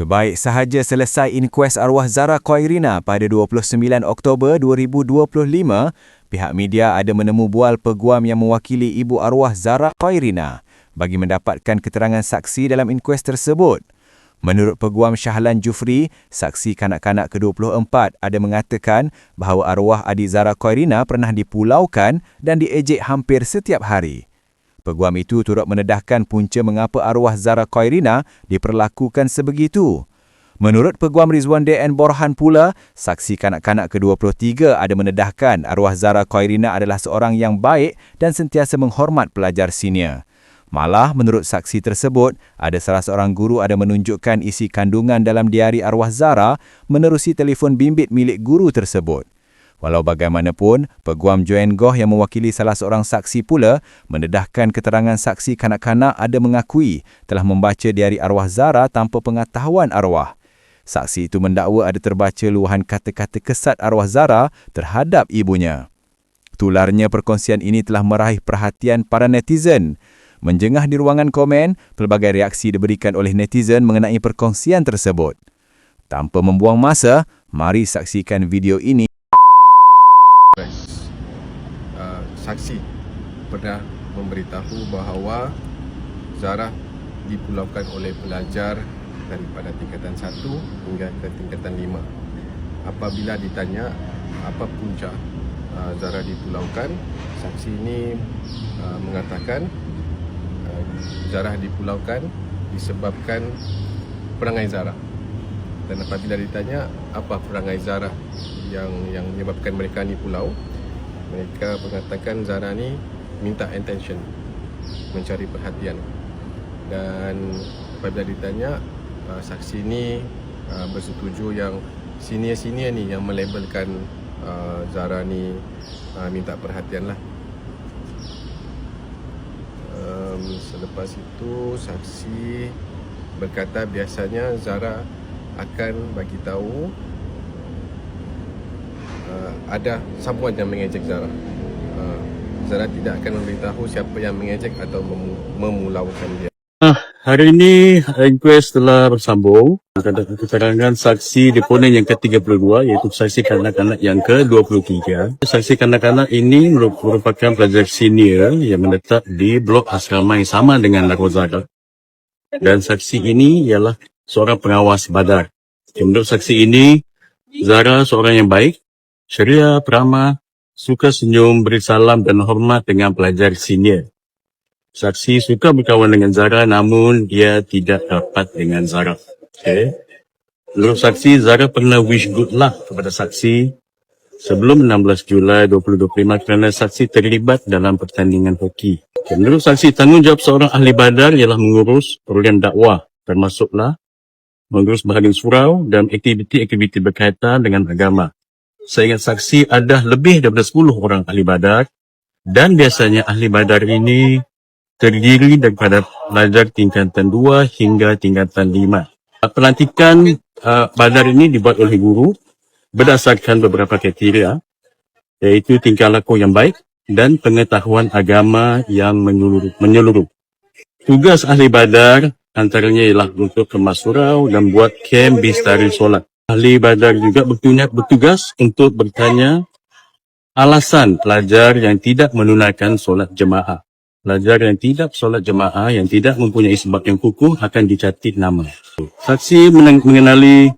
Sebaik sahaja selesai inkuest arwah Zara Koirina pada 29 Oktober 2025, pihak media ada menemu bual peguam yang mewakili ibu arwah Zara Koirina bagi mendapatkan keterangan saksi dalam inkuest tersebut. Menurut peguam Syahlan Jufri, saksi kanak-kanak ke-24 ada mengatakan bahawa arwah adik Zara Koirina pernah dipulaukan dan diejek hampir setiap hari. Peguam itu turut menedahkan punca mengapa arwah Zara Koirina diperlakukan sebegitu. Menurut Peguam Rizwan D.N. Borhan pula, saksi kanak-kanak ke-23 ada menedahkan arwah Zara Koirina adalah seorang yang baik dan sentiasa menghormat pelajar senior. Malah, menurut saksi tersebut, ada salah seorang guru ada menunjukkan isi kandungan dalam diari arwah Zara menerusi telefon bimbit milik guru tersebut. Walau bagaimanapun, Peguam Joan Goh yang mewakili salah seorang saksi pula mendedahkan keterangan saksi kanak-kanak ada mengakui telah membaca diari arwah Zara tanpa pengetahuan arwah. Saksi itu mendakwa ada terbaca luahan kata-kata kesat arwah Zara terhadap ibunya. Tularnya perkongsian ini telah meraih perhatian para netizen. Menjengah di ruangan komen, pelbagai reaksi diberikan oleh netizen mengenai perkongsian tersebut. Tanpa membuang masa, mari saksikan video ini Press. Uh, saksi pernah memberitahu bahawa Zara dipulaukan oleh pelajar daripada tingkatan 1 hingga ke tingkatan 5. Apabila ditanya apa punca uh, Zara dipulaukan, saksi ini uh, mengatakan uh, Zara dipulaukan disebabkan perangai Zara. Dan apabila ditanya apa perangai Zara yang yang menyebabkan mereka ni pulau mereka mengatakan Zara ni minta attention mencari perhatian dan apabila ditanya uh, saksi ni uh, bersetuju yang senior-senior ni yang melabelkan uh, Zara ni uh, minta perhatian lah um, selepas itu saksi berkata biasanya Zara akan bagi tahu uh, ada someone yang mengejek Zara. Zara tidak akan memberitahu siapa yang mengejek atau mem- memulaukan dia. Hari ini inquest telah bersambung ada keterangan saksi deponen yang ke-32 iaitu saksi kanak-kanak yang ke-23. Saksi kanak-kanak ini merupakan pelajar senior yang menetap di blok asrama yang sama dengan Narozara. Dan saksi ini ialah seorang pengawas badar. Menurut saksi ini, Zara seorang yang baik, ceria, peramah, suka senyum, beri salam dan hormat dengan pelajar senior. Saksi suka berkawan dengan Zara namun dia tidak dapat dengan Zara. Okay. Menurut saksi, Zara pernah wish good luck kepada saksi sebelum 16 Julai 2025 kerana saksi terlibat dalam pertandingan hoki. Okay. Menurut saksi, tanggungjawab seorang ahli badar ialah mengurus perolehan dakwah termasuklah mengurus bahagian surau dan aktiviti-aktiviti berkaitan dengan agama. Saya ingat saksi ada lebih daripada 10 orang ahli badar dan biasanya ahli badar ini terdiri daripada pelajar tingkatan 2 hingga tingkatan 5. Pelantikan uh, badar ini dibuat oleh guru berdasarkan beberapa kriteria iaitu tingkah laku yang baik dan pengetahuan agama yang menyeluruh. menyeluruh. Tugas ahli badar antaranya ialah untuk kemas surau dan buat kem bistari solat. Ahli badar juga bertugas untuk bertanya alasan pelajar yang tidak menunaikan solat jemaah. Pelajar yang tidak solat jemaah yang tidak mempunyai sebab yang kukuh akan dicatat nama. Saksi mengenali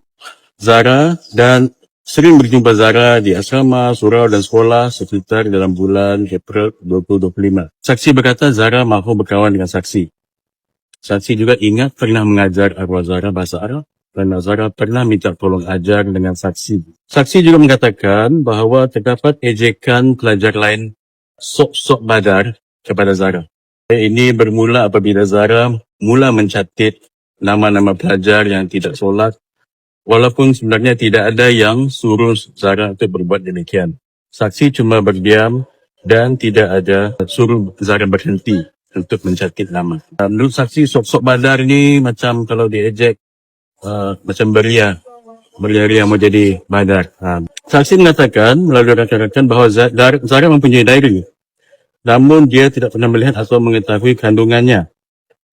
Zara dan sering berjumpa Zara di asrama, surau dan sekolah sekitar dalam bulan April 2025. Saksi berkata Zara mahu berkawan dengan saksi. Saksi juga ingat pernah mengajar arwah Zara bahasa Arab kerana Zara pernah minta tolong ajar dengan saksi. Saksi juga mengatakan bahawa terdapat ejekan pelajar lain sok-sok badar kepada Zara. Ini bermula apabila Zara mula mencatat nama-nama pelajar yang tidak solat walaupun sebenarnya tidak ada yang suruh Zara untuk berbuat demikian. Saksi cuma berdiam dan tidak ada suruh Zara berhenti untuk mencatat nama. Menurut saksi, sok-sok badar ni macam kalau diejek uh, macam beria. Beria mau jadi badar. Uh. Saksi mengatakan melalui rakan-rakan bahawa Zara mempunyai diary namun dia tidak pernah melihat atau mengetahui kandungannya.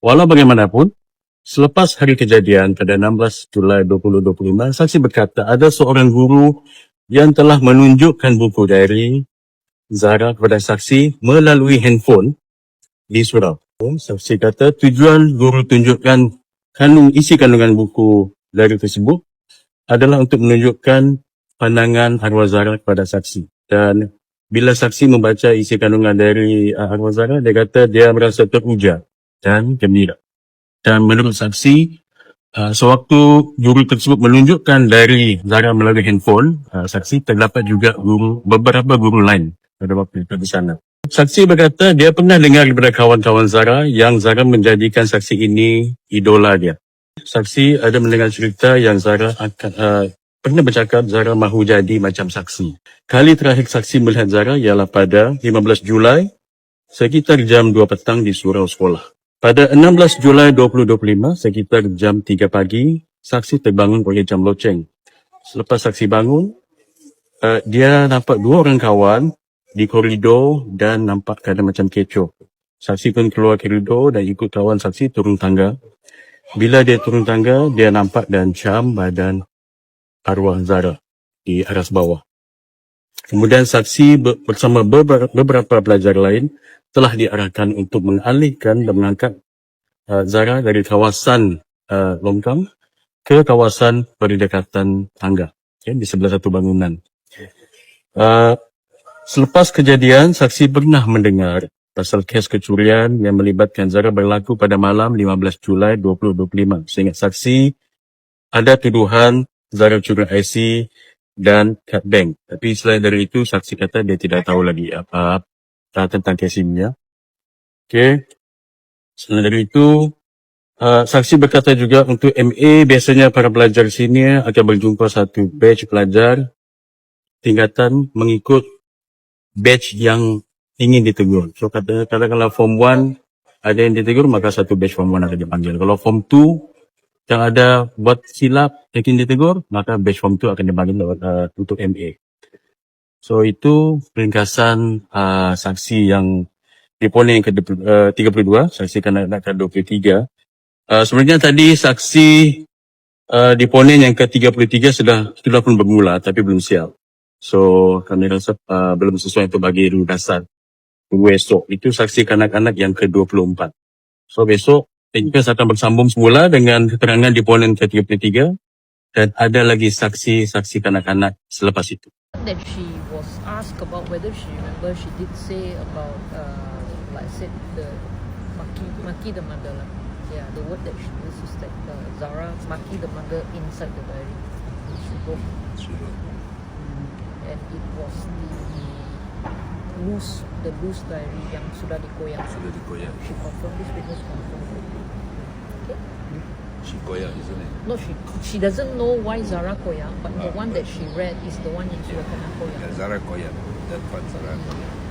Walau bagaimanapun, Selepas hari kejadian pada 16 Julai 2025, saksi berkata ada seorang guru yang telah menunjukkan buku diary Zara kepada saksi melalui handphone di surau. Saksi kata tujuan guru tunjukkan kandung isi kandungan buku diary tersebut adalah untuk menunjukkan pandangan arwah Zara kepada saksi. Dan bila saksi membaca isi kandungan dari uh, arwah Zara, dia kata dia merasa teruja dan gembira. Dan menurut saksi, uh, sewaktu guru tersebut menunjukkan dari Zara melalui handphone, uh, saksi terdapat juga guru beberapa guru lain pada waktu itu di sana. Saksi berkata dia pernah dengar daripada kawan-kawan Zara yang Zara menjadikan saksi ini idola dia. Saksi ada mendengar cerita yang Zara akan uh, pernah bercakap Zara mahu jadi macam saksi. Kali terakhir saksi melihat Zara ialah pada 15 Julai sekitar jam 2 petang di surau sekolah. Pada 16 Julai 2025 sekitar jam 3 pagi, saksi terbangun oleh jam loceng. Selepas saksi bangun, uh, dia nampak dua orang kawan di koridor dan nampak keadaan macam kecoh. Saksi pun keluar koridor dan ikut kawan saksi turun tangga. Bila dia turun tangga, dia nampak dan ciam badan arwah Zara di aras bawah. Kemudian saksi ber- bersama beberapa, pelajar lain telah diarahkan untuk mengalihkan dan mengangkat uh, Zara dari kawasan uh, longkang ke kawasan berdekatan tangga okay, di sebelah satu bangunan. Uh, selepas kejadian, saksi pernah mendengar pasal kes kecurian yang melibatkan Zara berlaku pada malam 15 Julai 2025. Seingat saksi, ada tuduhan Zara curi IC dan kad bank. Tapi selain dari itu, saksi kata dia tidak tahu lagi apa uh, tentang kes ini. Ya. Okay. Selain dari itu, uh, saksi berkata juga untuk MA biasanya para pelajar sini akan berjumpa satu batch pelajar tingkatan mengikut batch yang ingin ditegur. So kata katakanlah form 1 ada yang ditegur maka satu batch form 1 akan dipanggil. Kalau form 2 yang ada buat silap yang ingin ditegur maka batch form 2 akan dipanggil uh, untuk MA. So itu peringkasan uh, saksi yang diponing yang ke-32, saksi kanak-kanak ke-23. Uh, sebenarnya tadi saksi uh, diponing yang ke-33 sudah sudah pun bermula tapi belum siap. So kami rasa uh, belum sesuai untuk bagi dasar tunggu esok. Itu saksi kanak-kanak yang ke-24. So besok kita akan bersambung semula dengan keterangan diponing ke-33 dan ada lagi saksi-saksi kanak-kanak selepas itu. that she was asked about whether she remember she did say about uh, like said the maki maki the mother lah. Yeah, the word that she used is like uh, Zara maki the mother inside the diary. She wrote. And it was the loose the loose diary yang sudah dikoyak. Sudah dikoyak. She confirmed this witness confirmed. Okay. She koyak, isn't it? No, she she doesn't know why Zara koyak, but the Ah, one that she read is the one yang sudah kena koyak. Yeah, Zara koyak. That part Zara koyak.